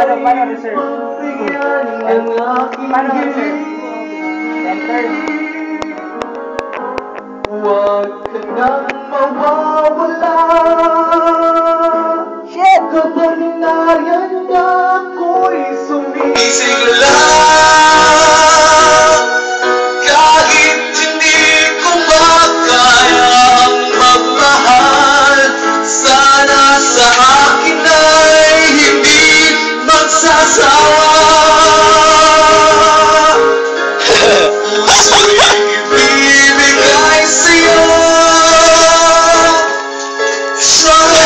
Paano, ano, paano, aking Paano, hiling Center. Huwag ka nang mawawala. Shit! Kapag nariyan na ako'y sumisigla strong